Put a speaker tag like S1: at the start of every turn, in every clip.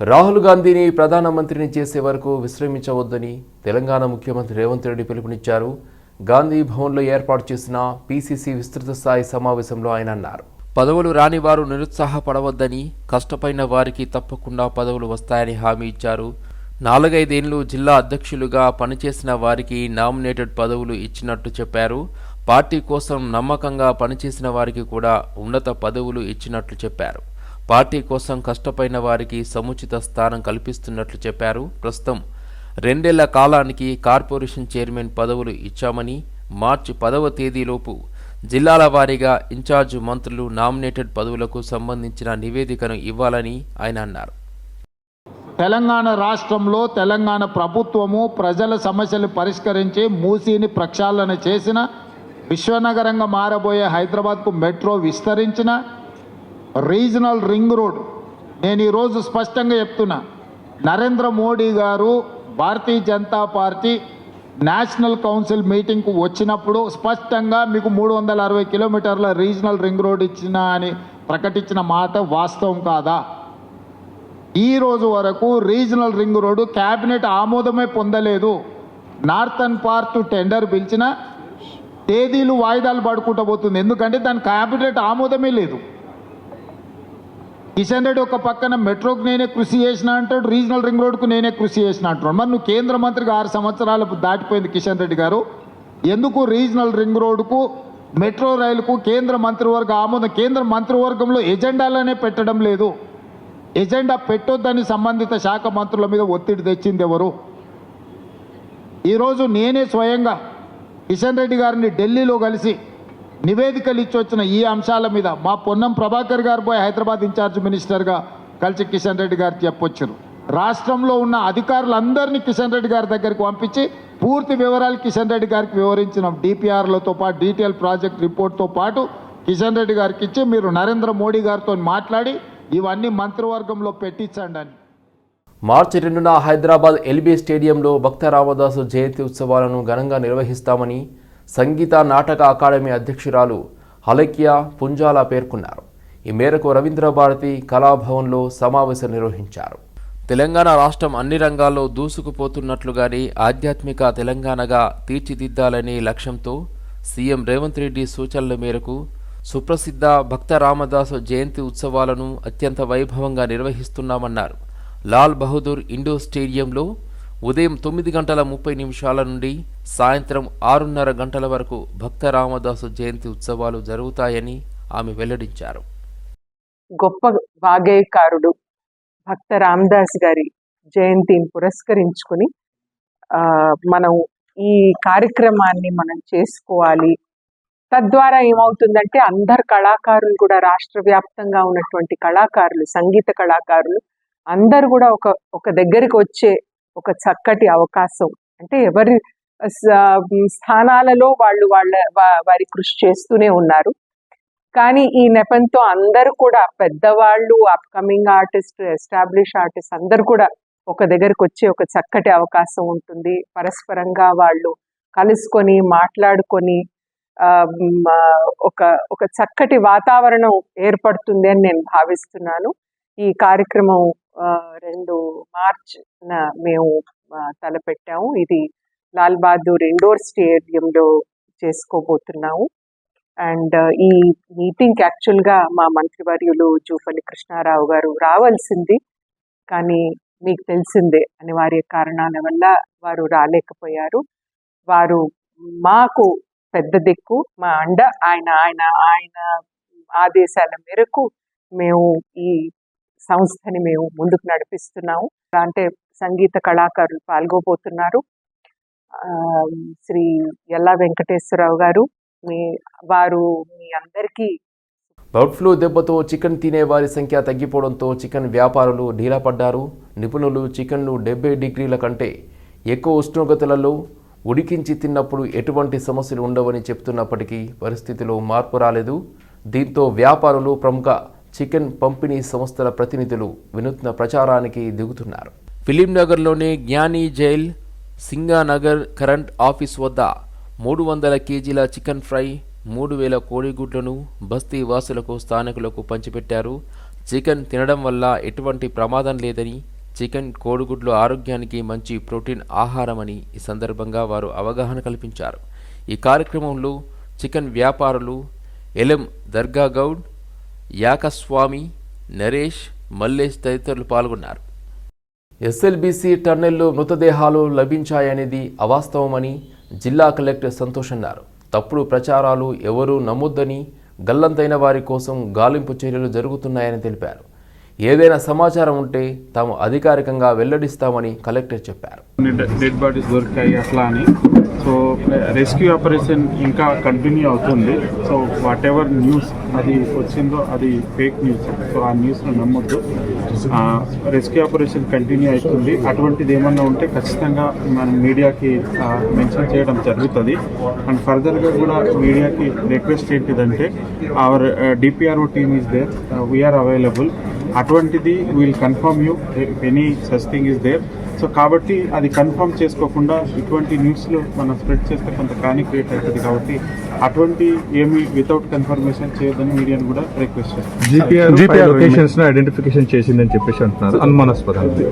S1: రాహుల్ గాంధీని ప్రధానమంత్రిని చేసే వరకు విశ్రమించవద్దని తెలంగాణ ముఖ్యమంత్రి రేవంత్ రెడ్డి పిలుపునిచ్చారు. గాంధీ భవన్లో ఏర్పాటు చేసిన పీసీసీ విస్తృత స్థాయి సమావేశంలో ఆయన అన్నారు. పదవులు రాని వారు నిరుత్సాహపడవద్దని కష్టపడిన వారికి తప్పకుండా పదవులు వస్తాయని హామీ ఇచ్చారు. నాలుగైదేళ్ళు జిల్లా అధ్యక్షులుగా పనిచేసిన వారికి నామినేటెడ్ పదవులు ఇచ్చినట్టు చెప్పారు. పార్టీ కోసం నమ్మకంగా పనిచేసిన వారికి కూడా ఉన్నత పదవులు ఇచ్చినట్లు చెప్పారు. పార్టీ కోసం కష్టపడిన వారికి సముచిత స్థానం కల్పిస్తున్నట్లు చెప్పారు. ప్రస్తుతం రెండేళ్ళ కాలానికి కార్పొరేషన్ చైర్మన్ పదవులు ఇచ్చామని మార్చి పదవ తేదీలోపు జిల్లాల వారీగా ఇన్ఛార్జ్ మంత్రులు నామినేటెడ్ పదవులకు సంబంధించిన నివేదికను ఇవ్వాలని ఆయన అన్నారు.
S2: తెలంగాణ రాష్ట్రంలో తెలంగాణ ప్రభుత్వము ప్రజల సమస్యలు పరిష్కరించి మూసీని ప్రక్షాళన చేసిన విశ్వనగరంగా మారబోయే హైదరాబాద్కు మెట్రో విస్తరించిన రీజనల్ రింగ్ రోడ్. నేను ఈరోజు స్పష్టంగా చెప్తున్నా. నరేంద్ర మోడీ గారు Bharatiya Janata party national council మీటింగ్కు వచ్చినప్పుడు స్పష్టంగా మీకు మూడు వందల అరవై కిలోమీటర్ల రీజనల్ రింగ్ రోడ్ ఇచ్చిన అని ప్రకటించిన మాట వాస్తవం కాదా? ఈ రోజు వరకు రీజనల్ రింగ్ రోడ్డు క్యాబినెట్ ఆమోదమే పొందలేదు. నార్థన్ పార్ట్ టెండర్ పిలిచిన తేదీలు వాయిదాలు పడుకుంటూ పోతుంది. ఎందుకంటే దాని క్యాబినెట్ ఆమోదమే లేదు. కిషన్ రెడ్డి ఒక పక్కన మెట్రోకి నేనే కృషి చేసిన అంటాడు రీజనల్ రింగ్ రోడ్కు నేనే కృషి చేసిన అంటున్నాడు మరి నువ్వు కేంద్ర మంత్రిగా ఆరు సంవత్సరాలు దాటిపోయింది కిషన్ రెడ్డి గారు. ఎందుకు రీజనల్ రింగ్ రోడ్డుకు మెట్రో రైలుకు కేంద్ర మంత్రివర్గ ఆమోదం కేంద్ర మంత్రివర్గంలో ఎజెండాలనే పెట్టడం లేదు. ఎజెండా పెట్టొద్దని సంబంధిత శాఖ మంత్రుల మీద ఒత్తిడి తెచ్చింది ఎవరు? ఈరోజు నేనే స్వయంగా కిషన్ రెడ్డి గారిని ఢిల్లీలో కలిసి నివేదికలు ఇచ్చి వచ్చిన ఈ అంశాల మీద మా పొన్నం ప్రభాకర్ గారు పోయి హైదరాబాద్ ఇన్ఛార్జ్ మినిస్టర్గా కలిసి కిషన్ రెడ్డి గారు చెప్పొచ్చారు. రాష్ట్రంలో ఉన్న అధికారులందరినీ కిషన్ రెడ్డి గారి దగ్గరికి పంపించి పూర్తి వివరాలు కిషన్ రెడ్డి గారికి వివరించినాం డిపిఆర్లతో పాటు డీటెయిల్ ప్రాజెక్ట్ రిపోర్ట్తో పాటు కిషన్ రెడ్డి గారికి ఇచ్చి మీరు నరేంద్ర మోడీ గారితో మాట్లాడి ఇవన్నీ మంత్రివర్గంలో పెట్టించండి అని.
S1: మార్చి రెండున హైదరాబాద్ ఎల్బీ స్టేడియంలో భక్త రామదాసు జయంతి ఉత్సవాలను ఘనంగా నిర్వహిస్తామని సంగీత నాటక అకాడమీ అధ్యక్షురాలు హలక్య పుంజాల పేర్కొన్నారు. ఈ మేరకు రవీంద్రభారతి కళాభవన్లో సమావేశం నిర్వహించారు. తెలంగాణ రాష్ట్రం అన్ని రంగాల్లో దూసుకుపోతున్నట్లుగానే ఆధ్యాత్మిక తెలంగాణగా తీర్చిదిద్దాలనే లక్ష్యంతో సీఎం రేవంత్ రెడ్డి సూచనల మేరకు సుప్రసిద్ధ భక్త రామదాసు జయంతి ఉత్సవాలను అత్యంత వైభవంగా నిర్వహిస్తున్నామన్నారు. లాల్ బహదూర్ ఇండోర్ స్టేడియంలో ఉదయం తొమ్మిది గంటల ముప్పై నిమిషాల నుండి సాయంత్రం ఆరున్నర గంటల వరకు భక్త రామదాసు జయంతి ఉత్సవాలు జరుగుతాయని ఆమె వెల్లడించారు.
S3: గొప్ప వాగ్గేయకారుడు భక్త రామదాస్ గారి జయంతిని పురస్కరించుకుని మనం ఈ కార్యక్రమాన్ని మనం చేసుకోవాలి. తద్వారా ఏమవుతుందంటే అందరు కళాకారులు కూడా రాష్ట్ర వ్యాప్తంగా ఉన్నటువంటి కళాకారులు సంగీత కళాకారులు అందరు కూడా ఒక ఒక దగ్గరికి వచ్చే ఒక చక్కటి అవకాశం. అంటే ఎవరి స్థానాలలో వాళ్ళు వాళ్ళ వారి కృషి చేస్తూనే ఉన్నారు. కానీ ఈ నెపంతో అందరూ కూడా పెద్దవాళ్ళు అప్కమింగ్ ఆర్టిస్ట్ ఎస్టాబ్లిష్ ఆర్టిస్ట్ అందరు కూడా ఒక దగ్గరకు వచ్చే ఒక చక్కటి అవకాశం ఉంటుంది. పరస్పరంగా వాళ్ళు కలుసుకొని మాట్లాడుకొని ఒక ఒక చక్కటి వాతావరణం ఏర్పడుతుంది అని నేను భావిస్తున్నాను. ఈ కార్యక్రమం రెండు మార్చ్ మేము తలపెట్టాము. ఇది లాల్ బహదూర్ ఇండోర్ స్టేడియంలో చేసుకోబోతున్నాము. అండ్ ఈ మీటింగ్ యాక్చువల్గా మా మంత్రివర్యులు జూపల్లి కృష్ణారావు గారు రావాల్సింది. కానీ మీకు తెలిసిందే అనివార్య కారణాల వల్ల వారు రాలేకపోయారు. వారు మాకు పెద్ద దిక్కు మా అండ ఆయన ఆయన ఆయన ఆదేశాల మేరకు మేము ఈ సంస్థని మేము ముందుకు నడిపిస్తున్నాము. అంటే సంగీత కళాకారులు పాల్గొబోతున్నారు. శ్రీ ఎల్లా వెంకటేశ్వరరావు గారు మీ వారు మీ అందరికీ
S1: బర్డ్ ఫ్లూ దెబ్బతో చికెన్ తినే వారి సంఖ్య తగ్గిపోవడంతో చికెన్ వ్యాపారులు ఢీలాపడ్డారు నిపుణులు చికెన్ను డెబ్బై డిగ్రీల కంటే ఎక్కువ ఉష్ణోగ్రతలలో ఉడికించి తిన్నప్పుడు ఎటువంటి సమస్యలు ఉండవని చెప్తున్నప్పటికీ పరిస్థితిలో మార్పు రాలేదు. దీంతో వ్యాపారులు ప్రముఖ చికెన్ పంపిణీ సంస్థల ప్రతినిధులు వినూత్న ప్రచారానికి దిగుతున్నారు. ఫిలింనగర్లోని జ్ఞాని జైల్ సింగానగర్ కరెంట్ ఆఫీస్ వద్ద మూడు వందల కేజీల చికెన్ ఫ్రై మూడు వేల కోడిగుడ్లను బస్తీ వాసులకు స్థానికులకు పంచిపెట్టారు. చికెన్ తినడం వల్ల ఎటువంటి ప్రమాదం లేదని చికెన్ కోడిగుడ్లు ఆరోగ్యానికి మంచి ప్రోటీన్ ఆహారమని ఈ సందర్భంగా వారు అవగాహన కల్పించారు. ఈ కార్యక్రమంలో చికెన్ వ్యాపారులు ఎలెం దర్గా గౌడ్ యాకస్వామి నరేష్ మల్లేష్ తదితరులు పాల్గొన్నారు. ఎస్ఎల్బీసీ టన్నెల్లో మృతదేహాలు లభించాయనేది అవాస్తవమని జిల్లా కలెక్టర్ సంతోష్ అన్నారు. తప్పుడు ప్రచారాలు ఎవరూ నమ్మొద్దని గల్లంతైన వారి కోసం గాలింపు చర్యలు జరుగుతున్నాయని తెలిపారు. ఏదైనా సమాచారం ఉంటే తాము అధికారికంగా వెల్లడిస్తామని కలెక్టర్ చెప్పారు.
S4: డెడ్- డెడ్ బాడీస్ దొరికాయి అట్లా అని సో రెస్క్యూ ఆపరేషన్ ఇంకా కంటిన్యూ అవుతుంది. సో వాట్ ఎవర్ న్యూస్ అది వచ్చిందో అది ఫేక్ న్యూస్ సో ఆ న్యూస్ను నమ్మొద్దు. రెస్క్యూ ఆపరేషన్ కంటిన్యూ అవుతుంది. అటువంటిది ఏమన్నా ఉంటే ఖచ్చితంగా మనం మీడియాకి మెన్షన్ చేయడం జరుగుతుంది. అండ్ ఫర్దర్గా కూడా మీడియాకి రిక్వెస్ట్ ఏంటిదంటే our DPRO team is there we are available అటువంటిది will confirm you any such thing is there so కాబట్టి అది కన్ఫర్మ్ చేసుకోకుండా ఇటువంటి న్యూస్లు మనం స్ప్రెడ్ చేస్తే కొంత ప్యానిక్ క్రియేట్ అవుతుంది కాబట్టి అటువంటి ఏమి వితౌట్ కన్ఫర్మేషన్ చేయొద్దని మీడియాని కూడా రిక్వెస్ట్ చేస్తాం
S5: జీపీఆర్ జీపీఆర్ లొకేషన్స్ను ఐడెంటిఫికేషన్ చేసిందని చెప్పేసి అంటున్నారు. అనుమానాస్పదంగా.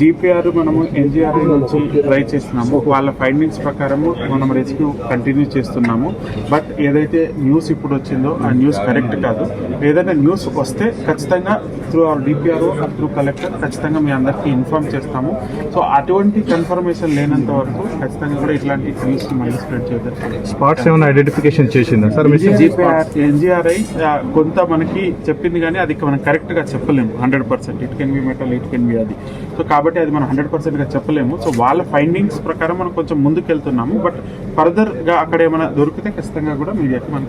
S4: జీపీఆర్ మనము ఎన్జిఆర్ఐ నుంచి ట్రై చేస్తున్నాము. వాళ్ళ ఫైండింగ్స్ ప్రకారము మనం రెస్క్యూ కంటిన్యూ చేస్తున్నాము. బట్ ఏదైతే న్యూస్ ఇప్పుడు వచ్చిందో ఆ న్యూస్ కరెక్ట్ కాదు. ఏదైనా న్యూస్ వస్తే ఖచ్చితంగా through our DPRO through collector ఖచ్చితంగా మీ అందరికీ ఇన్ఫార్మ్ చేస్తాము. సో అటువంటి కన్ఫర్మేషన్ లేనంత వరకు ఖచ్చితంగా కూడా ఇట్లాంటి న్యూస్ మళ్ళీ స్ప్రెడ్ చేద్దాం
S5: స్పాట్స్ ఏమైనా ఐడెంటిఫికేషన్ చేసిందా? సార్
S4: ఎన్జిఆర్ఐ కొంత మనకి చెప్పింది కానీ అది మనం కరెక్ట్గా చెప్పలేము. Hundred percent. It can be metal it can be అది. సో కాబట్టి అది మనం హండ్రెడ్ పర్సెంట్గా చెప్పలేము. సో వాళ్ళ ఫైండింగ్స్ ప్రకారం మనం కొంచెం ముందుకు వెళ్తున్నాము బట్ ఫర్దర్గా అక్కడ ఏమైనా దొరికితే ఖచ్చితంగా కూడా మీడియాకి మనం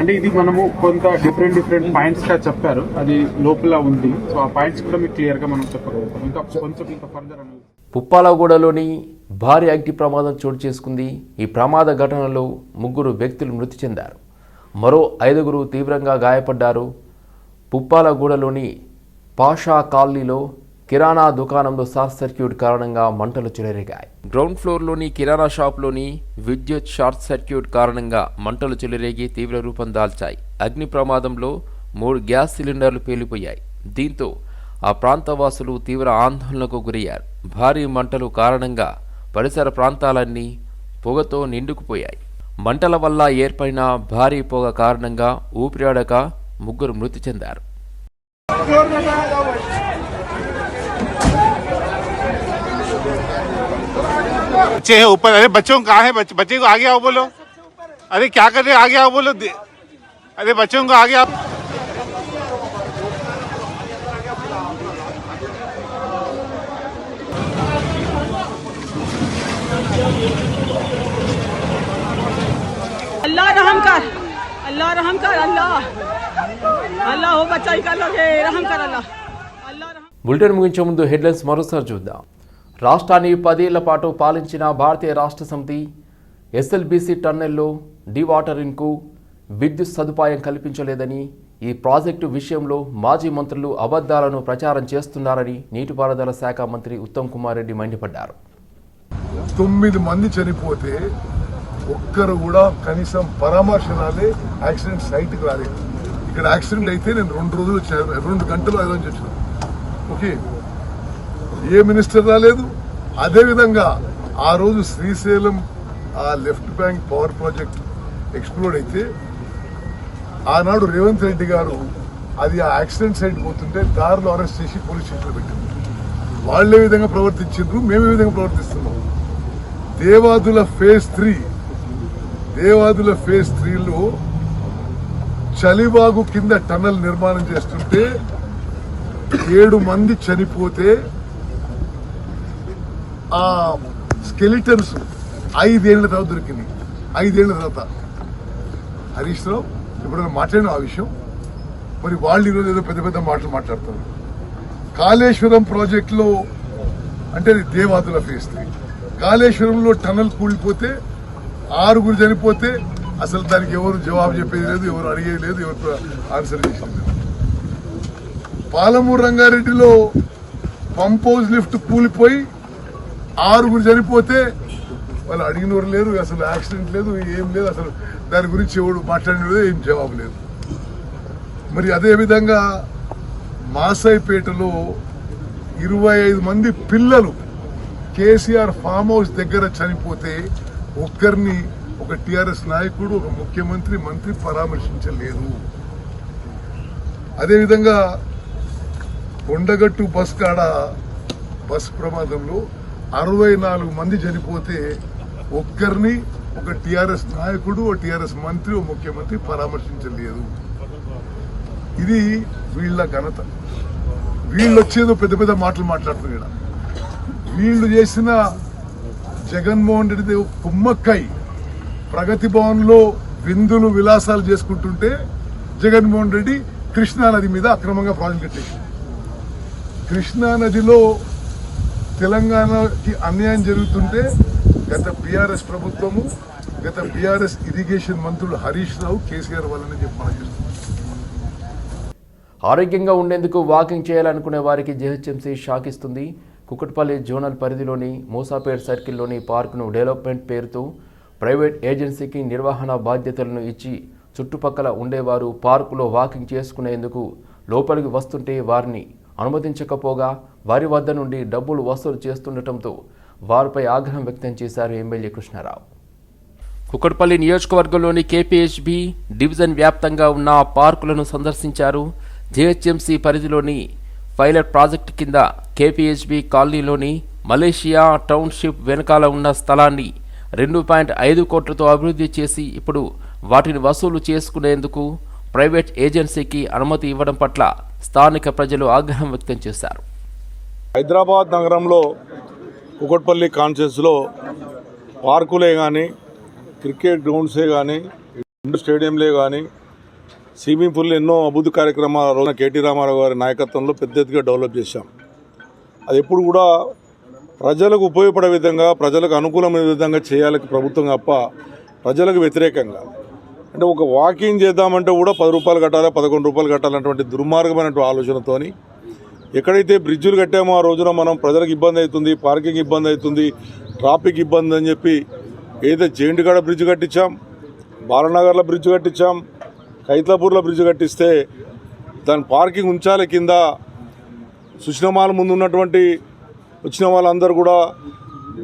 S4: అంటే ఇది మనము కొంత డిఫరెంట్ డిఫరెంట్ పాయింట్స్గా చెప్పారు. అది లోపల ఉంది. సో ఆ పాయింట్స్ కూడా మీకు క్లియర్గా మనం చెప్పగలుగుతాం. ఇంకా కొంచెం ఇంకా ఫర్దర్ అనేది
S1: పుప్పాలగూడలోని భారీ అగ్ని ప్రమాదం చోటు చేసుకుంది. ఈ ప్రమాద ఘటనలో ముగ్గురు వ్యక్తులు మృతి చెందారు. మరో ఐదుగురు తీవ్రంగా గాయపడ్డారు. పుప్పాలగూడలోని పాషా కాలనీలో కిరాణా దుకాణంలో షార్ట్ సర్క్యూట్ కారణంగా మంటలు చెలరేగాయి. గ్రౌండ్ ఫ్లోర్లోని కిరాణా షాప్లోని విద్యుత్ షార్ట్ సర్క్యూట్ కారణంగా మంటలు చెలరేగి తీవ్ర రూపం దాల్చాయి. అగ్ని ప్రమాదంలో మూడు గ్యాస్ సిలిండర్లు పేలిపోయాయి. దీంతో ఆ ప్రాంతవాసులు తీవ్ర ఆందోళనకు గురయ్యారు. భారీ మంటలు కారణంగా పరిసర ప్రాంతాలన్నీ పొగతో నిండుకుపోయాయి మంటల వల్ల ఏర్పడిన భారీ పొగ కారణంగా ఊపిరాడక ముగ్గురు మృతి చెందారు
S6: बच्चे हैं ऊपर अरे बच्चों को कहाँ है बच्चे बच्चे को आगे आओ बोलो अरे क्या कर रहे हो? आगे आओ बोलो दे- अरे बच्चों को आगे आओ
S7: रहम कर अल्लाह रहम कर अल्लाह अल्लाह हो बच्चा ही कर लगे रहम कर अल्लाह अल्लाह रहम
S1: బులెటిన్ ముగించే ముందు హెడ్లైన్స్ మరోసారి చూద్దాం రాష్ట్రాన్ని పదేళ్ల పాటు పాలించిన భారతీయ రాష్ట్ర సమితి ఎస్ఎల్బీసీ టన్నెల్లో డీవాటరింగ్కు విద్యుత్ సదుపాయం కల్పించలేదని ఈ ప్రాజెక్టు విషయంలో మాజీ మంత్రులు అబద్ధాలను ప్రచారం చేస్తున్నారని నీటిపారుదల శాఖ మంత్రి ఉత్తమ్ కుమార్ రెడ్డి మండిపడ్డారు
S8: తొమ్మిది మంది చనిపోతే ఒక్కరు కూడా కనీసం పరామర్శనాలే యాక్సిడెంట్ సైట్కి రాలేదు. ఇక్కడ యాక్సిడెంట్ అయితే నేను రెండు రోజులు రెండు గంటలు ఐదు నుంచి ఓకే? ఏ మినిస్టర్ రాలేదు. అదేవిధంగా ఆ రోజు శ్రీశైలం ఆ left bank power project explode అయితే ఆనాడు రేవంత్ రెడ్డి గారు అది ఆ యాక్సిడెంట్ సైట్ పోతుంటే దారిలో అరెస్ట్ చేసి పోలీస్ స్టేషన్లో పెట్టింది వాళ్ళు ఏ విధంగా ప్రవర్తించారు మేము ఏ విధంగా ప్రవర్తిస్తున్నాం. Devadula phase three Devadula phase త్రీలో చలివాగు కింద టన్నల్ నిర్మాణం చేస్తుంటే ఏడు మంది చనిపోతే ఆ స్కెలిటన్స్ ఐదేళ్ళ తర్వాత దొరికింది. ఐదేళ్ళ తర్వాత. హరీష్ రావు ఎప్పుడైనా మాట్లాడిన ఆ విషయం? మరి వాళ్ళు ఈరోజు ఏదో పెద్ద పెద్ద మాటలు మాట్లాడుతున్నారు. కాళేశ్వరం ప్రాజెక్టులో అంటే అది దేవాదుల ఫేస్ త్రీ. కాళేశ్వరంలో టనల్ కూలిపోతే ఆరుగురు చనిపోతే అసలు దానికి ఎవరు జవాబు చెప్పేది లేదు ఎవరు అడిగేది లేదు ఎవరు ఆన్సర్ చేసేది లేదు. పాలమూరు రంగారెడ్డిలో పంప్ హౌస్ లిఫ్ట్ కూలిపోయి ఆరుగురు చనిపోతే వాళ్ళు అడిగినవారు లేరు అసలు యాక్సిడెంట్ లేదు ఏం లేదు అసలు దాని గురించి ఎవడు మాట్లాడిన ఏం జవాబు లేదు. మరి అదేవిధంగా మాసాయిపేటలో ఇరవై ఐదు మంది పిల్లలు కేసీఆర్ ఫామ్ హౌస్ దగ్గర చనిపోతే ఒక్కరిని ఒక టిఆర్ఎస్ నాయకుడు ఒక ముఖ్యమంత్రి మంత్రి పరామర్శించలేదు. అదేవిధంగా కొండగట్టు బస్ కాడ బస్ ప్రమాదంలో అరవై నాలుగు మంది చనిపోతే ఒక్కరిని ఒక టిఆర్ఎస్ నాయకుడు ఒక టిఆర్ఎస్ మంత్రి ఒక ముఖ్యమంత్రి పరామర్శించలేదు. ఇది వీళ్ళ ఘనత. వీళ్ళు వచ్చేదో పెద్ద పెద్ద మాటలు మాట్లాడుతున్నారు వీళ్ళు చేసిన జగన్మోహన్ రెడ్డి కుమ్మక్కై ప్రగతి భవన్లో విందులు విలాసాలు చేసుకుంటుంటే జగన్మోహన్ రెడ్డి కృష్ణానది మీద అక్రమంగా ప్రాజెక్ట్ కట్టేసింది కృష్ణా నదిలో తెలంగాణకి అన్యాయం జరుగుతుంటే గత బీఆర్ఎస్ ప్రభుత్వము గత బీఆర్ఎస్ ఇరిగేషన్ మంత్రులు హరీష్ రావు కేసీఆర్ వాళ్ళని చెప్పి మనం చేస్తున్నాం
S1: ఆరోగ్యంగా ఉండేందుకు వాకింగ్ చేయాలనుకునే వారికి జిహెచ్ఎంసీ షాక్ ఇస్తుంది. కుకట్పల్లి జోనల్ పరిధిలోని మూసాపేట్ సర్కిల్లోని పార్కును డెవలప్మెంట్ పేరుతో ప్రైవేట్ ఏజెన్సీకి నిర్వహణ బాధ్యతలను ఇచ్చి చుట్టుపక్కల ఉండేవారు పార్కులో వాకింగ్ చేసుకునేందుకు లోపలికి వస్తుంటే వారిని అనుమతించకపోగా వారి వద్ద నుండి డబ్బులు వసూలు చేస్తుండటంతో వారిపై ఆగ్రహం వ్యక్తం చేశారు ఎమ్మెల్యే కృష్ణారావు. కుకట్పల్లి నియోజకవర్గంలోని కేపీహెచ్బి డివిజన్ వ్యాప్తంగా ఉన్న పార్కులను సందర్శించారు. జేహెచ్ఎంసీ పరిధిలోని పైలట్ ప్రాజెక్టు కింద కేపీహెచ్బి కాలనీలోని మలేషియా టౌన్షిప్ వెనకాల ఉన్న స్థలాన్ని రెండు పాయింట్ ఐదు కోట్లతో అభివృద్ధి చేసి ఇప్పుడు వాటిని వసూలు చేసుకునేందుకు ప్రైవేట్ ఏజెన్సీకి అనుమతి ఇవ్వడం పట్ల స్థానిక ప్రజలు ఆగ్రహం వ్యక్తం చేశారు.
S9: హైదరాబాద్ నగరంలో కుకట్పల్లి కాన్షియస్లో పార్కులే కానీ క్రికెట్ గ్రౌండ్సే కానీ రెండు స్టేడియంలే కానీ స్విమ్మింగ్ పూల్ ఎన్నో అభివృద్ధి కార్యక్రమాల రోజున కేటీ రామారావు గారి నాయకత్వంలో పెద్ద ఎత్తుగా డెవలప్ చేశాం. అది ఎప్పుడు కూడా ప్రజలకు ఉపయోగపడే విధంగా ప్రజలకు అనుకూలమైన విధంగా చేయాలి ప్రభుత్వం తప్ప ప్రజలకు వ్యతిరేకంగా. అంటే ఒక వాకింగ్ చేద్దామంటే కూడా పది రూపాయలు కట్టాలి పదకొండు రూపాయలు కట్టాలన్నటువంటి దుర్మార్గమైనటువంటి ఆలోచనతోని ఎక్కడైతే బ్రిడ్జులు కట్టామో ఆ రోజున మనం ప్రజలకు ఇబ్బంది అవుతుంది పార్కింగ్ ఇబ్బంది అవుతుంది ట్రాఫిక్ ఇబ్బంది అని చెప్పి ఏదైతే జేంటికాడ బ్రిడ్జ్ కట్టించాం బాలనగర్లో బ్రిడ్జ్ కట్టించాం కైతలాపూర్లో బ్రిడ్జ్ కట్టిస్తే దాని పార్కింగ్ ఉంచాలి కింద. సుష్ణమాల ముందు ఉన్నటువంటి వచ్చిన వాళ్ళందరూ కూడా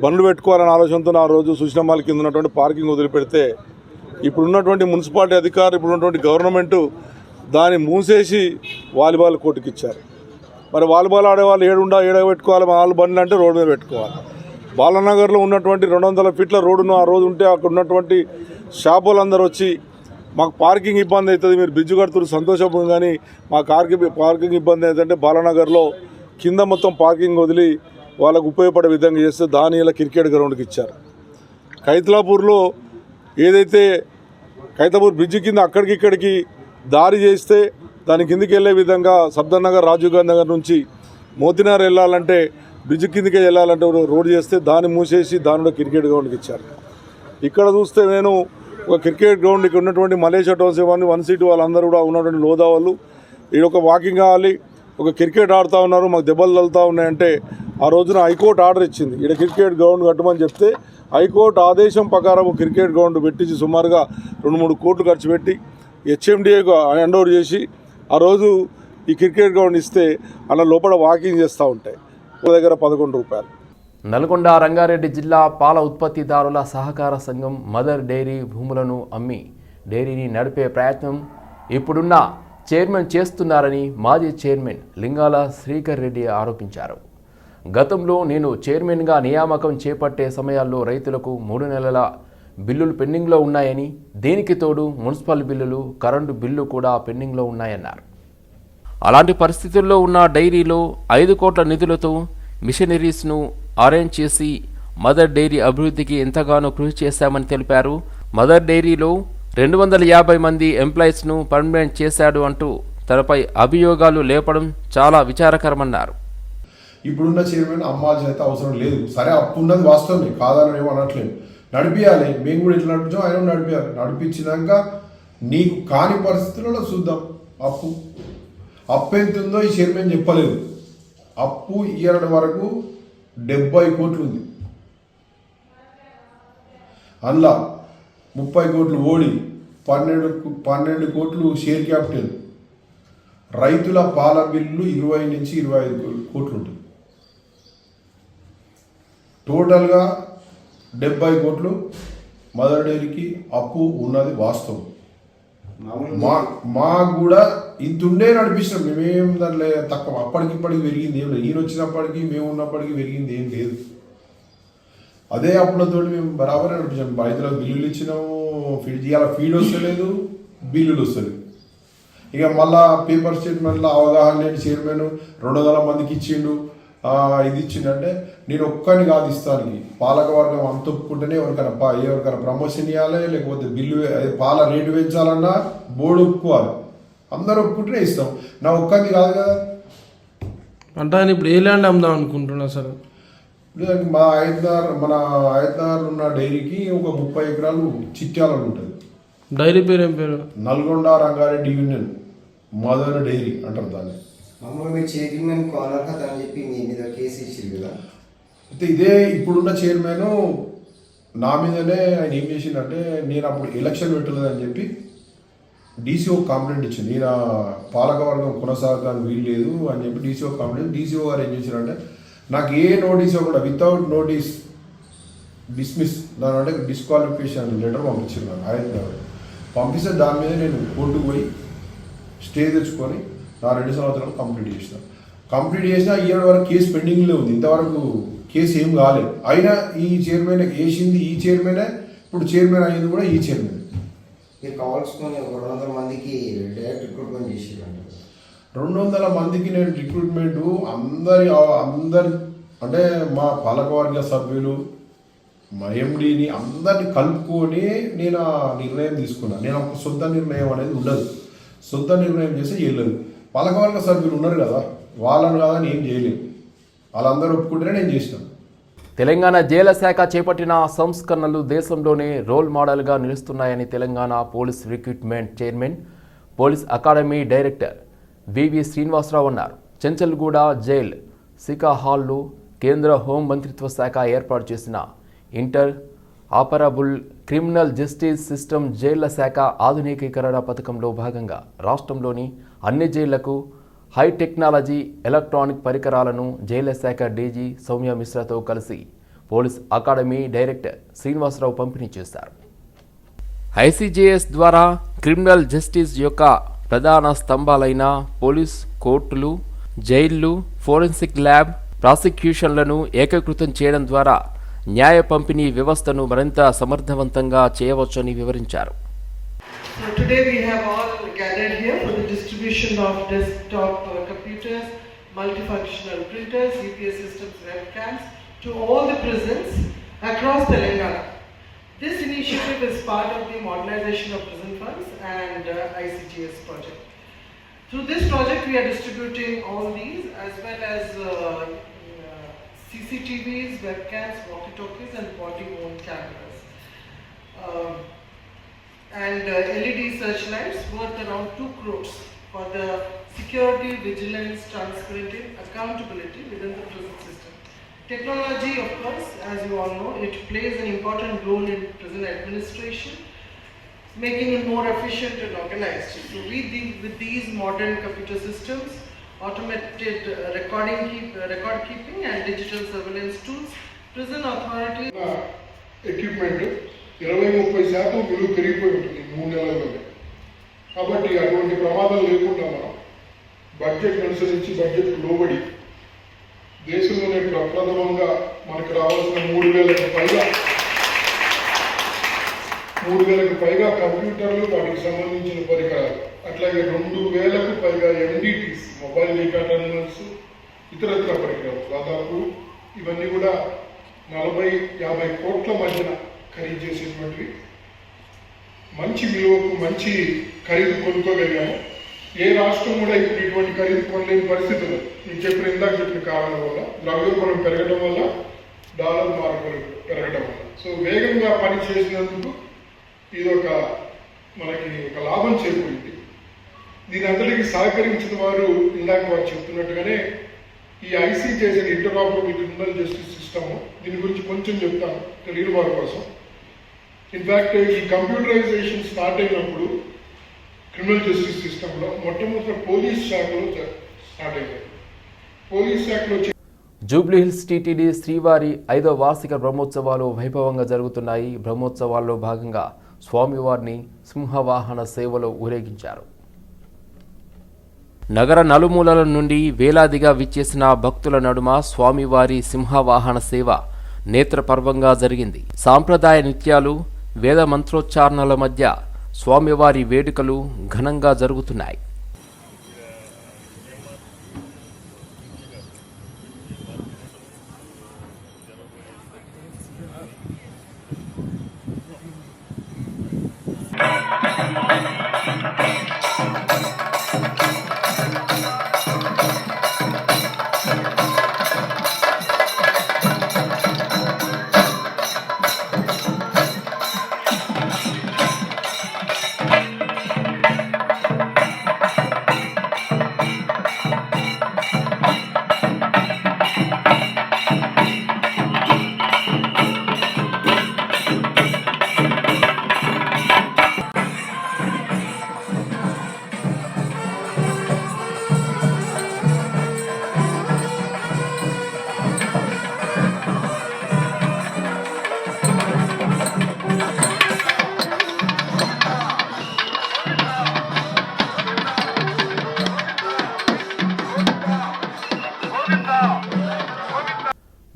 S9: బండ్లు పెట్టుకోవాలనే ఆలోచనతో ఆ రోజు సుష్ణమాల కింద ఉన్నటువంటి పార్కింగ్ వదిలిపెడితే ఇప్పుడున్నటువంటి మున్సిపాలిటీ అధికారులు ఇప్పుడు ఉన్నటువంటి దాన్ని మూసేసి వాలీబాల్ కోర్టుకి ఇచ్చారు మరి వాలీబాల్ ఆడేవాళ్ళు ఏడుండా ఏడ పెట్టుకోవాలి వాళ్ళ బండ్లు అంటే రోడ్డు మీద పెట్టుకోవాలి. బాలనగర్లో ఉన్నటువంటి రెండు వందల ఫీట్ల రోడ్డును ఆ రోజు ఉంటే అక్కడ ఉన్నటువంటి షాపులందరూ వచ్చి మాకు పార్కింగ్ ఇబ్బంది అవుతుంది మీరు బ్రిడ్జ్ కడుతున్నారు సంతోషం కానీ మా కార్కి పార్కింగ్ ఇబ్బంది అవుతుందంటే బాలానగర్లో కింద మొత్తం పార్కింగ్ వదిలి వాళ్ళకు ఉపయోగపడే విధంగా చేస్తే దాని ఇలా క్రికెట్ గ్రౌండ్కి ఇచ్చారు. కైతలాపూర్లో ఏదైతే ఖైతాపూర్ బ్రిడ్జ్ కింద అక్కడికి ఇక్కడికి దారి చేస్తే దాని కిందికి వెళ్ళే విధంగా సబ్దర్నగర్ రాజీవ్ గాంధీ నగర్ నుంచి మోతినార్ వెళ్ళాలంటే బ్రిడ్జ్ కిందికి వెళ్ళాలంటే రోడ్ చేస్తే దాన్ని మూసేసి దానిలో క్రికెట్ గ్రౌండ్కి ఇచ్చారు. ఇక్కడ చూస్తే నేను ఒక క్రికెట్ గ్రౌండ్ ఇక్కడ ఉన్నటువంటి మలేషియా టౌన్స్ ఇవన్నీ వన్ సీట్ వాళ్ళందరూ కూడా ఉన్నటువంటి లోదా వాళ్ళు ఈడ ఒక వాకింగ్ కావాలి ఒక క్రికెట్ ఆడుతూ ఉన్నారు మాకు దెబ్బలు తగులుతూ ఉన్నాయంటే ఆ రోజున హైకోర్టు ఆర్డర్ ఇచ్చింది. ఇక్కడ క్రికెట్ గ్రౌండ్ కట్టమని చెప్తే హైకోర్టు ఆదేశం ప్రకారం క్రికెట్ గ్రౌండ్ పెట్టించి సుమారుగా రెండు మూడు కోట్లు ఖర్చు పెట్టి హెచ్ఎండిఏకు హ్యాండ్ ఓవర్ చేసి ఆ రోజు ఈ క్రికెట్ గ్రౌండ్ ఇస్తే అలా లోపల వాకింగ్ చేస్తూ ఉంటాయి ఒక దగ్గర పదకొండు రూపాయలు.
S1: నల్గొండ రంగారెడ్డి జిల్లా పాల ఉత్పత్తిదారుల సహకార సంఘం మదర్ డైరీ భూములను అమ్మి డైరీని నడిపే ప్రయత్నం ఇప్పుడున్న చైర్మన్ చేస్తున్నారని మాజీ చైర్మన్ లింగాల శ్రీకర్ రెడ్డి ఆరోపించారు. గతంలో నేను చైర్మన్గా నియామకం చేపట్టే సమయాల్లో రైతులకు మూడు నెలల బిల్లులు పెండింగ్లో ఉన్నాయని దీనికి తోడు మున్సిపల్ బిల్లులు కరెంటు బిల్లు కూడా పెండింగ్లో ఉన్నాయన్నారు. అలాంటి పరిస్థితుల్లో ఉన్న డైరీలో ఐదు కోట్ల నిధులతో మిషనరీస్ను అరేంజ్ చేసి మదర్ డైరీ అభివృద్ధికి ఎంతగానో కృషి చేశామని తెలిపారు. మదర్ డైరీలో రెండు వందల యాభై మంది ఎంప్లాయీస్ను పర్మనెంట్ చేశాడు అంటూ తనపై అభియోగాలు లేపడం చాలా విచారకరమన్నారు.
S10: ఇప్పుడున్న చైర్మన్ అమ్మాల్సిన అయితే అవసరం లేదు. సరే అప్పు ఉన్నది వాస్తవమే కాదని ఏమో అనట్లేదు. నడిపించాలి మేము కూడా ఇట్లా నడిపించాం ఆయన కూడా నడిపించాలి నడిపించినాక నీకు కాని పరిస్థితులలో చూద్దాం అప్పు. అప్పు ఎంత ఉందో ఈ చైర్మన్ చెప్పలేదు. అప్పు ఇయ్యడం వరకు డెబ్బై కోట్లు ఉంది అందులో ముప్పై కోట్లు ఓడి పన్నెండు పన్నెండు కోట్లు షేర్ క్యాపిటల్. రైతుల పాల బిల్లు ఇరవై నుంచి ఇరవై ఐదు కోట్లు ఉంటుంది టోటల్గా డెబ్బై కోట్లు మదర్ డైరీకి అప్పు ఉన్నది వాస్తవం. మా మాకు కూడా ఇంతుండే నడిపిస్తాం మేమేం దాంట్లో తక్కువ. అప్పటికిప్పటికి పెరిగింది. ఏం లేదు. ఈయన వచ్చినప్పటికీ మేము ఉన్నప్పటికీ పెరిగింది ఏం లేదు. అదే అప్పులతో మేము బరాబర్ నడిపించాం. రైతులకు బిల్లులు ఇచ్చినాము. ఫీడ్ చేయాలి ఫీడ్ వస్తలేదు. బిల్లులు వస్తలేదు. ఇక మళ్ళా పేపర్ స్టేట్మెంట్లో అవగాహన లేని చైర్మన్ రెండు వందల మందికి ఇచ్చిండు. ఇది ఇచ్చిండంటే నేను ఒక్కని కాదు ఇస్తానికి. పాలకవర్గం అంత ఒప్పుకుంటేనే ఎవరికైనా ఎవరికైనా ప్రమోషన్ ఇవ్వాలి లేకపోతే బిల్లు పాల రేటు పెంచాలన్నా బోర్డు ఒప్పుకోవాలి. అందరూ ఒప్పుకుంటేనే ఇస్తాం. నా ఒక్కది కాదు కదా.
S11: అంటే ఆయన ఇప్పుడు ఏ ల్యాండ్ అమ్దాం అనుకుంటున్నా సార్?
S10: ఇప్పుడు మా ఐదున్నర మన ఐదున్నర ఉన్న డైరీకి ఒక ముప్పై ఎకరాలు చిట్యాలలో ఉంటుంది.
S11: డైరీ పేరు ఏం పేరు?
S10: Nalgonda Rangareddy union. Mother dairy అంటారు దాన్ని.
S12: మామూలుగా మీరు చైర్మన్ అనర్హత అని చెప్పి మీ మీద కేసు ఇచ్చారు కదా.
S10: అయితే ఇదే ఇప్పుడున్న చైర్మన్ నా మీదనే ఆయన ఏం చేసిండంటే నేను అప్పుడు ఎలక్షన్ పెట్టలేదని చెప్పి డీసీఓ కంప్లైంట్ ఇచ్చింది. నేను పాలకవర్గం కొనసాగడానికి వీలు లేదు అని చెప్పి డీసీఓ కంప్లైంట్ డీసీఓ గారు ఏం చేశారంటే నాకు ఏ నోటీస్ కూడా వితౌట్ నోటీస్ డిస్మిస్ దాని అంటే డిస్క్వాలిఫికేషన్ లెటర్ పంపించారు నాకు ఆయన పంపిస్తే దాని మీద నేను కోర్టుకు పోయి స్టే తెచ్చుకొని నా రెండు సంవత్సరాలు కంప్లీట్ చేసిన. కంప్లీట్ చేసిన ఇయర్ వరకు కేసు పెండింగ్లో ఉంది. ఇంతవరకు కేసు ఏం కాలేదు. అయినా ఈ చైర్మన్ వేసింది ఈ చైర్మనే ఇప్పుడు చైర్మన్ అయ్యింది కూడా ఈ చైర్మన్
S12: మీరు కావాల్సుకొని ఒక రెండు వందల మందికి డైరెక్ట్ రిక్రూట్మెంట్ చేసారు
S10: రెండు వందల మందికి నేను రిక్రూట్మెంట్ అందరి అందరి అంటే మా పాలకవర్గ సభ్యులు మా ఎండిని అందరిని కలుపుకొని నేను ఆ నిర్ణయం తీసుకున్నాను నేను ఒక సొంత నిర్ణయం అనేది ఉండదు. సొంత నిర్ణయం చేస్తే చేయలేదు. పాలకవర్గ సభ్యులు ఉన్నారు కదా వాళ్ళని కదా నేను చేయలేదు. వాళ్ళందరూ ఒప్పుకుంటేనే నేను చేసినాను
S1: తెలంగాణ జైల శాఖ చేపట్టిన సంస్కరణలు దేశంలోనే రోల్ మోడల్గా నిలుస్తున్నాయని Telangana police recruitment chairman police academy director V V Srinivasarao అన్నారు. చెంచల్గూడ జైల్ సికా హాల్లో కేంద్ర హోం మంత్రిత్వ శాఖ ఏర్పాటు చేసిన interoperable criminal justice system జైళ్ళ శాఖ ఆధునికీకరణ పథకంలో భాగంగా రాష్ట్రంలోని అన్ని జైళ్ళకు హై టెక్నాలజీ ఎలక్ట్రానిక్ పరికరాలను జైళ్ళ శాఖ డీజీ సౌమ్య మిశ్రాతో కలిసి పోలీస్ అకాడమీ డైరెక్టర్ శ్రీనివాసరావు పంపిణీ చేశారు. ఐసీజేఎస్ ద్వారా క్రిమినల్ జస్టిస్ యొక్క ప్రధాన స్తంభాలైన పోలీస్ కోర్టులు జైళ్ళు ఫోరెన్సిక్ ల్యాబ్ ప్రాసిక్యూషన్లను ఏకీకృతం చేయడం ద్వారా న్యాయ పంపిణీ వ్యవస్థను మరింత సమర్థవంతంగా చేయవచ్చని వివరించారు.
S7: Distribution of desktop uh, computers, multifunctional printers, UPS systems, webcams to all the prisons across Telangana. This initiative is part of the modernization of prison funds and uh, ICGS project. Through this project, we are distributing all these as well as uh, uh, CCTVs, webcams, walkie-talkies and body-worn cameras. Um, and uh, LED searchlights worth around 2 crores for the security, vigilance, transparency, accountability within the prison system. Technology, of course, as you all know, it plays an important role in prison administration, making it more efficient and organized. So we deal with these modern computer systems, automated uh, recording keep, uh, record keeping and digital surveillance tools, prison authorities
S13: equipment ఇరవై ముప్పై శాతం విలువ పెరిగిపోయి ఉంటుంది ఈ మూడు నెలల్లోనే కాబట్టి అటువంటి ప్రమాదం లేకుండా మనం బడ్జెట్ అనుసరించి బడ్జెట్ లోబడి దేశంలోనే ప్రప్రథమంగా మనకు రావాల్సిన మూడు వేలకు పైగా మూడు వేలకు పైగా కంప్యూటర్లు వాటికి సంబంధించిన పరికరాలు అట్లాగే రెండు వేలకు పైగా ఎండిటీస్ మొబైల్ డేటా టెర్మినల్స్ ఇతరత్ర పరికరాలు. దాదాపు ఇవన్నీ కూడా నలభై యాభై కోట్ల మధ్యన ఖరీదు చేసేటువంటివి. మంచి విలువకు మంచి ఖరీదు కొనుక్కోగలిగాము ఏ రాష్ట్రం కూడా ఇప్పుడు ఇటువంటి ఖరీదు కొనలేని పరిస్థితులు నేను చెప్పిన ఇందాక చెప్పిన కారణం వల్ల ద్రవ్యోల్బణం పెరగడం వల్ల డాలర్ మార్పులు పెరగడం వల్ల. సో వేగంగా పని చేసినందుకు ఇది ఒక మనకి ఒక లాభం చేకూరింది. దీని అంతటికి సహకరించిన వారు ఇందాక వారు చెప్తున్నట్టుగానే ఈ ఐసీ చేసిన ఇంటర్ఆపరబుల్ క్రిమినల్ జస్టిస్ సిస్టమ్ దీని గురించి కొంచెం చెప్తాను తెలియని వారి కోసం. ఇన్ఫాక్ట్ ఈ కంప్యూటరైజేషన్ స్టార్ట్ అయినప్పుడు
S8: క్రిమినల్ జస్టిస్ సిస్టంలో మొట్టమొదటి పోలీస్ శాఖలో స్టార్ట్ అయ్యాయి పోలీస్ శాఖలో
S1: జూబ్లీహిల్స్ టీటీడీ శ్రీవారి ఐదో వార్షిక బ్రహ్మోత్సవాలు వైభవంగా జరుగుతున్నాయి. బ్రహ్మోత్సవాల్లో భాగంగా స్వామివారిని సింహవాహన సేవలో ఊరేగించారు. నగర నలుమూలల నుండి వేలాదిగా విచ్చేసిన భక్తుల నడుమ స్వామివారి సింహవాహన సేవ నేత్రపర్వంగా జరిగింది. సాంప్రదాయ నృత్యాలు వేద మంత్రోచ్చారణల మధ్య స్వామివారి వేడుకలు ఘనంగా జరుగుతున్నాయి.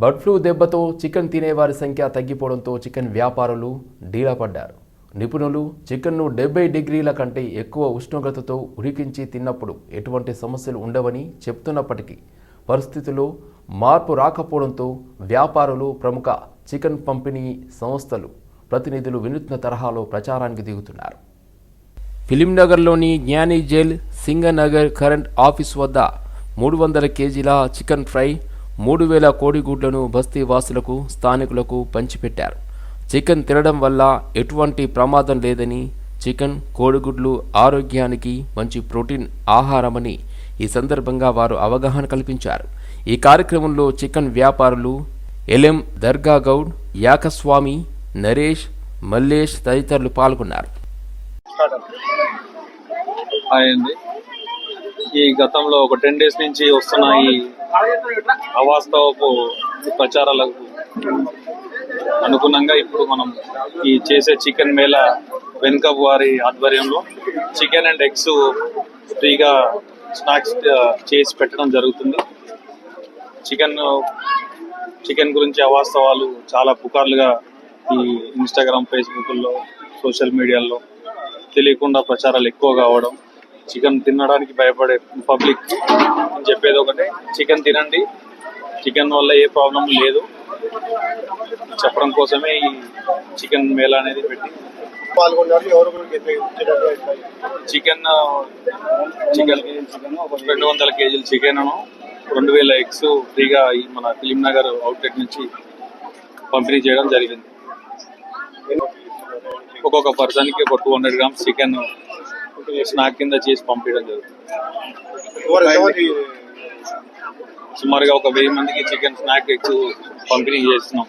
S1: బర్డ్ ఫ్లూ దెబ్బతో చికెన్ తినేవారి సంఖ్య తగ్గిపోవడంతో చికెన్ వ్యాపారులు డీలా పడ్డారు నిపుణులు చికెన్ను డెబ్బై డిగ్రీల కంటే ఎక్కువ ఉష్ణోగ్రతతో ఉడికించి తిన్నప్పుడు ఎటువంటి సమస్యలు ఉండవని చెప్తున్నప్పటికీ పరిస్థితుల్లో మార్పు రాకపోవడంతో వ్యాపారులు ప్రముఖ చికెన్ పంపిణీ సంస్థలు ప్రతినిధులు వినూత్న తరహాలో ప్రచారానికి దిగుతున్నారు. ఫిలింనగర్లోని జ్ఞాని జైల్ సింగనగర్ కరెంట్ ఆఫీస్ వద్ద మూడు వందల కేజీల చికెన్ ఫ్రై మూడు వేల కోడిగుడ్లను బస్తీ వాసులకు స్థానికులకు పంచిపెట్టారు. చికెన్ తినడం వల్ల ఎటువంటి ప్రమాదం లేదని చికెన్ కోడిగుడ్లు ఆరోగ్యానికి మంచి ప్రోటీన్ ఆహారమని ఈ సందర్భంగా వారు అవగాహన కల్పించారు. ఈ కార్యక్రమంలో చికెన్ వ్యాపారులు ఎలెం దర్గా గౌడ్ యాకస్వామి నరేష్ మల్లేష్ తదితరులు పాల్గొన్నారు.
S5: ఈ గతంలో ఒక టెన్ డేస్ నుంచి వస్తున్న ఈ అవాస్తవపు ప్రచారాలకు అనుగుణంగా ఇప్పుడు మనం ఈ చేసే చికెన్ మేళ వెనుక వారి ఆధ్వర్యంలో చికెన్ అండ్ ఎగ్స్ ఫ్రీగా స్నాక్స్ చేసి పెట్టడం జరుగుతుంది. చికెన్ చికెన్ గురించి అవాస్తవాలు చాలా పుకార్లుగా ఈ ఇన్స్టాగ్రామ్ ఫేస్బుక్లో సోషల్ మీడియాలో తెలియకుండా ప్రచారాలు ఎక్కువ కావడం చికెన్ తినడానికి భయపడే పబ్లిక్ చెప్పేది ఒకటే. చికెన్ తినండి. చికెన్ వల్ల ఏ ప్రాబ్లం లేదు. చెప్పడం కోసమే ఈ చికెన్ మేళ అనేది పెట్టి చికెన్ చికెన్ రెండు వందల కేజీలు చికెన్ రెండు వేల ఎగ్స్ ఫ్రీగా ఈ మన ఫిలిం నగర్ అవుట్లెట్ నుంచి పంపిణీ చేయడం జరిగింది. ఒక్కొక్క పర్సన్కి ఒక two hundred grams chicken snack కింద చేసి పంపించడం జరుగుతుంది. సుమారుగా ఒక వెయ్యి మందికి చికెన్ స్నాక్ ఎగ్స్ పంపిణీ చేస్తున్నాం.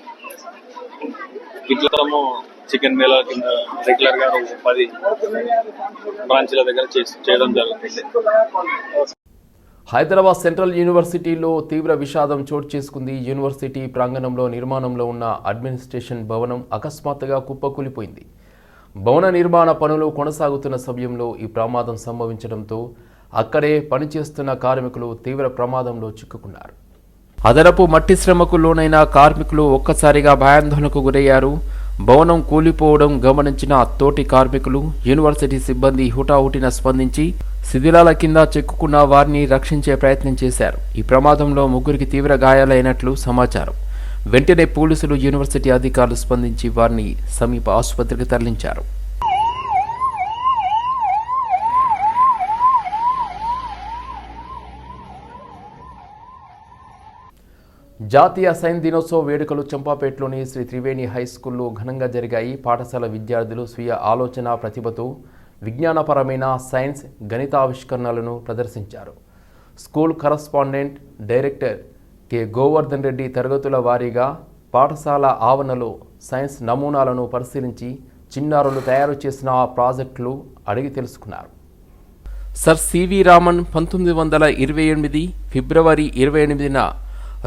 S5: ఇట్లా చికెన్ మేళ కింద రెగ్యులర్గా ఒక పది బ్రాంచ్ల దగ్గర చేసి చేయడం జరుగుతుంది.
S1: హైదరాబాద్ సెంట్రల్ యూనివర్సిటీలో తీవ్ర విషాదం చోటు చేసుకుంది యూనివర్సిటీ ప్రాంగణంలో నిర్మాణంలో ఉన్న అడ్మినిస్ట్రేషన్ భవనం అకస్మాత్తుగా కుప్పకూలిపోయింది. భవన నిర్మాణ పనులు కొనసాగుతున్న సమయంలో ఈ ప్రమాదం సంభవించడంతో అక్కడే పనిచేస్తున్న కార్మికులు తీవ్ర ప్రమాదంలో చిక్కుకున్నారు. అదనపు మట్టి శ్రమకు లోనైన కార్మికులు ఒక్కసారిగా భయాందోళనకు గురయ్యారు. భవనం కూలిపోవడం గమనించిన తోటి కార్మికులు యూనివర్సిటీ సిబ్బంది హుటాహుటిన స్పందించి శిథిలాల కింద చిక్కుకున్న వారిని రక్షించే ప్రయత్నం చేశారు. ఈ ప్రమాదంలో ముగ్గురికి తీవ్ర గాయాలైనట్లు సమాచారం. వెంటనే పోలీసులు యూనివర్సిటీ అధికారులు స్పందించి వారిని సమీప ఆసుపత్రికి తరలించారు. జాతీయ సైన్ దినోత్సవ వేడుకలు చంపాపేటలోని శ్రీ త్రివేణి హై స్కూల్లో ఘనంగా జరిగాయి. పాఠశాల విద్యార్థులు స్వీయ ఆలోచన ప్రతిభతో విజ్ఞానపరమైన సైన్స్ గణితావిష్కరణలను ప్రదర్శించారు. School correspondent director K. Govardhan Reddy తరగతుల వారీగా పాఠశాల ఆవరణలో సైన్స్ నమూనాలను పరిశీలించి చిన్నారులు తయారు చేసిన ఆ ప్రాజెక్టులు అడిగి తెలుసుకున్నారు. సర్ సివి రామన్ పంతొమ్మిది వందల ఇరవై ఎనిమిది ఫిబ్రవరి ఇరవై ఎనిమిదిన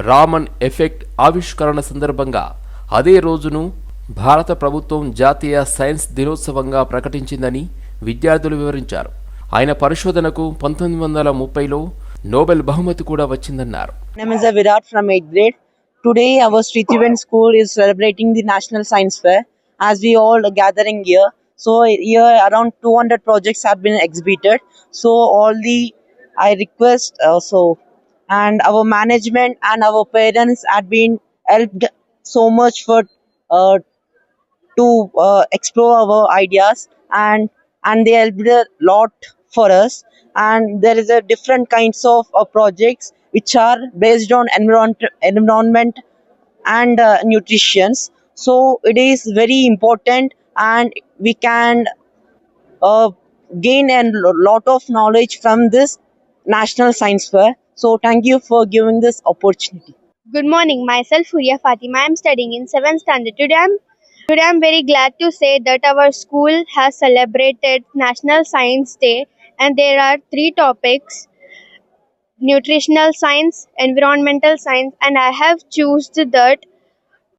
S1: రామన్ ఎఫెక్ట్ ఆవిష్కరణ సందర్భంగా అదే రోజును భారత ప్రభుత్వం జాతీయ సైన్స్ దినోత్సవంగా ప్రకటించిందని విద్యార్థులు వివరించారు. ఆయన పరిశోధనకు పంతొమ్మిది వందల ముప్పైలో నోబెల్ బహుమతి కూడా వచ్చిందన్నారు
S14: My name is Virat from 8th grade. Today, our Streethaven school is celebrating the National Science Fair as we all are gathering here. So, here around 200 projects have been exhibited. So, all the I request also, and our management and our parents had been helped so much for uh, to uh, explore our ideas and and they helped a lot for us and there is a different kinds of uh, projects which are based on environment environment and uh, nutrition so it is very important and we can uh, gain a lot of knowledge from this national science fair so thank you for giving this opportunity
S15: Good morning. Myself Huria Fatima. I am studying in 7th standard. Today I'm Today I'm very glad to say that our school has celebrated National Science Day and there are three topics nutritional science, environmental science and I have chosen that